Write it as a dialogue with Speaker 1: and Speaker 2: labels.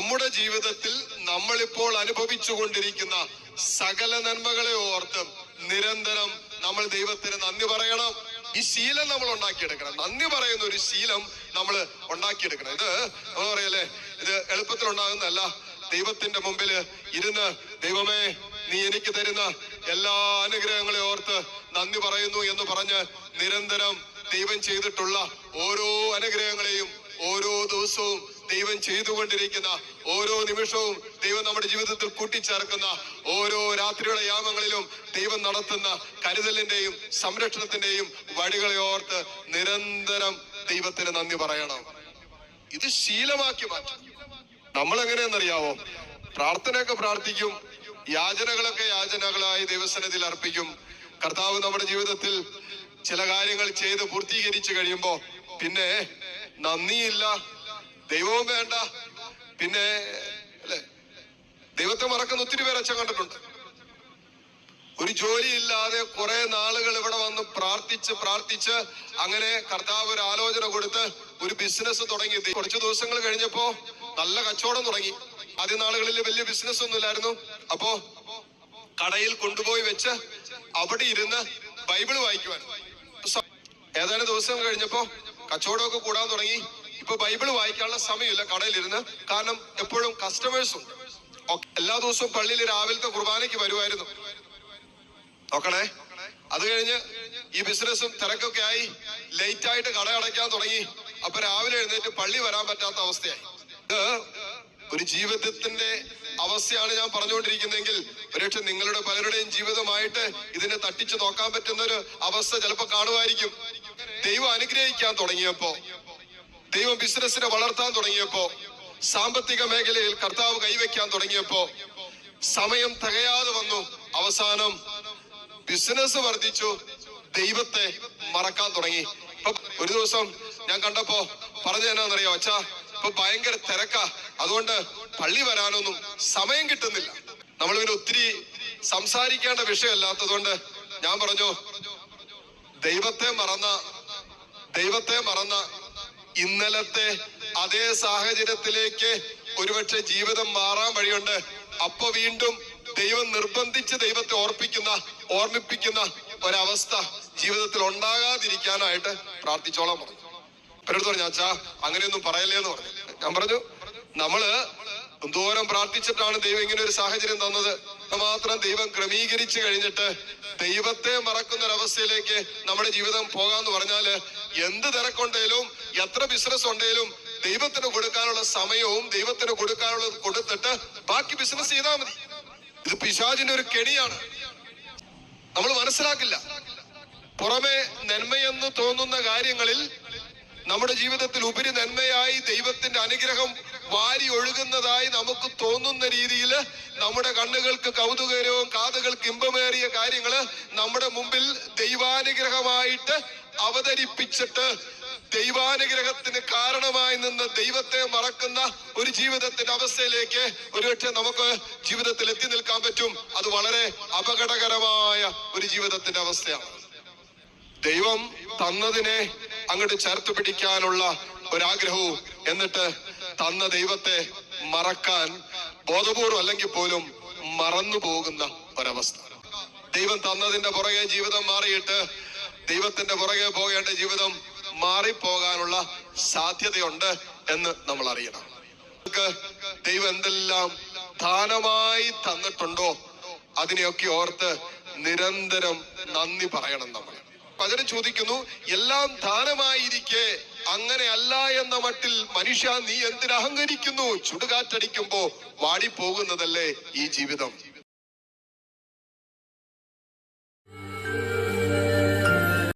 Speaker 1: നമ്മുടെ ജീവിതത്തിൽ നമ്മളിപ്പോൾ അനുഭവിച്ചു കൊണ്ടിരിക്കുന്ന സകല നന്മകളെ ഓർത്ത് നിരന്തരം നമ്മൾ ദൈവത്തിന് നന്ദി പറയണം. ഈ ശീലം നമ്മൾ ഉണ്ടാക്കിയെടുക്കണം. നന്ദി പറയുന്ന ഒരു ശീലം നമ്മൾ ഉണ്ടാക്കിയെടുക്കണം. ഇത് നമ്മൾ പറയല്ലേ ഇത് എളുപ്പത്തിൽ ഉണ്ടാകുന്നതല്ല. ദൈവത്തിന്റെ മുമ്പിൽ ഇരുന്ന് ദൈവമേ നീ എനിക്ക് തരുന്ന എല്ലാ അനുഗ്രഹങ്ങളെ ഓർത്ത് നന്ദി പറയുന്നു എന്ന് പറഞ്ഞ് നിരന്തരം ദൈവം ചെയ്തിട്ടുള്ള ഓരോ അനുഗ്രഹങ്ങളെയും ഓരോ ദിവസവും ദൈവം ചെയ്തുകൊണ്ടിരിക്കുന്ന ഓരോ നിമിഷവും ദൈവം നമ്മുടെ ജീവിതത്തിൽ കൂട്ടിച്ചേർക്കുന്ന ഓരോ രാത്രിയുടെ യാമങ്ങളിലും ദൈവം നടത്തുന്ന കരുതലിന്റെയും സംരക്ഷണത്തിന്റെയും വഴികളെ ഓർത്ത് നിരന്തരം ദൈവത്തിന് നന്ദി പറയണം. ഇത് ശീലമാക്കി മാറ്റും നമ്മൾ എങ്ങനെയെന്നറിയാവോ പ്രാർത്ഥനയൊക്കെ പ്രാർത്ഥിക്കും യാചനകളൊക്കെ യാചനകളായി ദൈവസന്നിധിയിൽ അർപ്പിക്കും. കർത്താവ് നമ്മുടെ ജീവിതത്തിൽ ചില കാര്യങ്ങൾ ചെയ്ത് പൂർത്തീകരിച്ചു കഴിയുമ്പോ പിന്നെ നന്ദിയില്ല ദൈവവും വേണ്ട. പിന്നെ അല്ലെ? ദൈവത്തെ മറക്കുന്ന ഒത്തിരി പേര് അച്ഛൻ കണ്ടിട്ടുണ്ട്. ഒരു ജോലിയില്ലാതെ കുറെ നാളുകൾ ഇവിടെ വന്ന് പ്രാർത്ഥിച്ച് പ്രാർത്ഥിച്ച് അങ്ങനെ കർത്താവ് ഒരു ആലോചന കൊടുത്ത് ഒരു ബിസിനസ് തുടങ്ങി. കുറച്ച് ദിവസങ്ങൾ കഴിഞ്ഞപ്പോ നല്ല കച്ചവടം തുടങ്ങി. ആദ്യ നാളുകളിൽ വലിയ ബിസിനസ് ഒന്നും ഇല്ലായിരുന്നു. അപ്പോ കടയിൽ കൊണ്ടുപോയി വെച്ച് അവിടെ ഇരുന്ന് ബൈബിൾ വായിക്കുവാൻ. ഏതാനും ദിവസം കഴിഞ്ഞപ്പോ കച്ചവടമൊക്കെ കൂടാൻ തുടങ്ങി. ഇപ്പൊ ബൈബിൾ വായിക്കാനുള്ള സമയമില്ല കടയിലിരുന്ന്. കാരണം എപ്പോഴും കസ്റ്റമേഴ്സ് ഉണ്ട്. എല്ലാ ദിവസവും പള്ളിയിൽ രാവിലത്തെ കുർബാനയ്ക്ക് വരുമായിരുന്നു. നോക്കണേ. അത് കഴിഞ്ഞ് ഈ ബിസിനസ്സും തിരക്കൊക്കെ ആയി. ലേറ്റ് ആയിട്ട് കട അടയ്ക്കാൻ തുടങ്ങി. അപ്പൊ രാവിലെ എഴുന്നേറ്റ് പള്ളി വരാൻ പറ്റാത്ത അവസ്ഥയായി. ഒരു ജീവിതത്തിന്റെ അവസ്ഥയാണ് ഞാൻ പറഞ്ഞുകൊണ്ടിരിക്കുന്നതെങ്കിൽ ഒരുപക്ഷെ നിങ്ങളുടെ പലരുടെയും ജീവിതമായിട്ട് ഇതിനെ തട്ടിച്ചു നോക്കാൻ പറ്റുന്ന ഒരു അവസ്ഥ ചിലപ്പോ കാണുമായിരിക്കും. ദൈവം അനുഗ്രഹിക്കാൻ തുടങ്ങിയപ്പോ ദൈവം ബിസിനസ്സിനെ വളർത്താൻ തുടങ്ങിയപ്പോ സാമ്പത്തിക മേഖലയിൽ കർത്താവ് കൈവയ്ക്കാൻ തുടങ്ങിയപ്പോ സമയം തികയാതെ വന്നു. അവസാനം ബിസിനസ് വർദ്ധിച്ചു. ദൈവത്തെ മറക്കാൻ തുടങ്ങി. ഒരു ദിവസം ഞാൻ കണ്ടപ്പോ പറഞ്ഞു എന്നാന്നറിയോ അച്ഛാ ഇപ്പൊ ഭയങ്കര തിരക്കാ. അതുകൊണ്ട് പള്ളി വരാനൊന്നും സമയം കിട്ടുന്നില്ല. നമ്മൾ പിന്നെ ഒത്തിരി സംസാരിക്കേണ്ട വിഷയമല്ലാത്തതുകൊണ്ട് ഞാൻ പറഞ്ഞു ദൈവത്തെ മറന്ന ദൈവത്തെ മറന്ന ഇന്നലത്തെ അതേ സാഹചര്യത്തിലേക്ക് ഒരുപക്ഷെ ജീവിതം മാറാൻ വഴിയുണ്ട്. അപ്പൊ വീണ്ടും ദൈവം നിർബന്ധിച്ച് ദൈവത്തെ ഓർപ്പിക്കുന്ന ഓർമ്മിപ്പിക്കുന്ന ഒരവസ്ഥ ജീവിതത്തിൽ ഉണ്ടാകാതിരിക്കാനായിട്ട് പ്രാർത്ഥിച്ചോളാം പറഞ്ഞു. അവരോട് പറഞ്ഞു അച്ഛാ അങ്ങനെയൊന്നും പറയല്ലേ എന്ന് പറഞ്ഞു. ഞാൻ പറഞ്ഞു നമ്മൾ എന്തോരം പ്രാർത്ഥിച്ചിട്ടാണ് ദൈവം ഇങ്ങനെ ഒരു സാഹചര്യം തന്നത്? മാത്രം ദൈവം ക്രമീകരിച്ചു കഴിഞ്ഞിട്ട് ദൈവത്തെ മറക്കുന്ന ഒരവസ്ഥയിലേക്ക് നമ്മുടെ ജീവിതം പോകാന്ന് പറഞ്ഞാൽ എന്ത് തിരക്കുണ്ടേലും എത്ര ബിസിനസ് ഉണ്ടേലും ദൈവത്തിന് കൊടുക്കാനുള്ള സമയവും ദൈവത്തിന് കൊടുക്കാനുള്ളത് കൊടുത്തിട്ട് ബാക്കി ബിസിനസ് ചെയ്താൽ മതി. ഇത് പിശാചിന്റെ ഒരു കെണിയാണ്. നമ്മൾ മനസ്സിലാക്കില്ല. പുറമെ നന്മയെന്ന് തോന്നുന്ന കാര്യങ്ങളിൽ നമ്മുടെ ജീവിതത്തിൽ ഉപരി നന്മയായി ദൈവത്തിന്റെ അനുഗ്രഹം വാരി ഒഴുകുന്നതായി നമുക്ക് തോന്നുന്ന രീതിയിൽ നമ്മുടെ കണ്ണുകൾക്ക് കൗതുകരവും കാതുകൾക്ക് ഇമ്പമേറിയ കാര്യങ്ങൾ നമ്മുടെ മുമ്പിൽ ദൈവാനുഗ്രഹമായിട്ട് അവതരിപ്പിച്ചിട്ട് ദൈവാനുഗ്രഹത്തിന് കാരണമായി നിന്ന് ദൈവത്തെ മറക്കുന്ന ഒരു ജീവിതത്തിന്റെ അവസ്ഥയിലേക്ക് ഒരുപക്ഷെ നമുക്ക് ജീവിതത്തിൽ എത്തി നിൽക്കാൻ പറ്റും. അത് വളരെ അപകടകരമായ ഒരു ജീവിതത്തിന്റെ അവസ്ഥയാണ്. ദൈവം തന്നതിനെ അങ്ങോട്ട് ചേർത്ത് പിടിക്കാനുള്ള ഒരാഗ്രഹവും എന്നിട്ട് തന്ന ദൈവത്തെ മറക്കാൻ ബോധപൂർവം അല്ലെങ്കിൽ പോലും മറന്നു പോകുന്ന ഒരവസ്ഥ. ദൈവം തന്നതിന്റെ പുറകെ ജീവിതം മാറിയിട്ട് ദൈവത്തിന്റെ പുറകെ പോകേണ്ട ജീവിതം മാറിപ്പോകാനുള്ള സാധ്യതയുണ്ട് എന്ന് നമ്മൾ അറിയണം. ദൈവം എന്തെല്ലാം ദാനമായി തന്നിട്ടുണ്ടോ അതിനെയൊക്കെ ഓർത്ത് നിരന്തരം നന്ദി പറയണം നമ്മൾ. പകരം ചോദിക്കുന്നു എല്ലാം ദാനമായിരിക്കെ അങ്ങനെ അല്ല എന്ന മട്ടിൽ മനുഷ്യ നീ എന്തിനഹങ്കരിക്കുന്നു? ചുടുകാറ്റടിക്കുമ്പോ വാടിപ്പോകുന്നതല്ലേ ഈ ജീവിതം.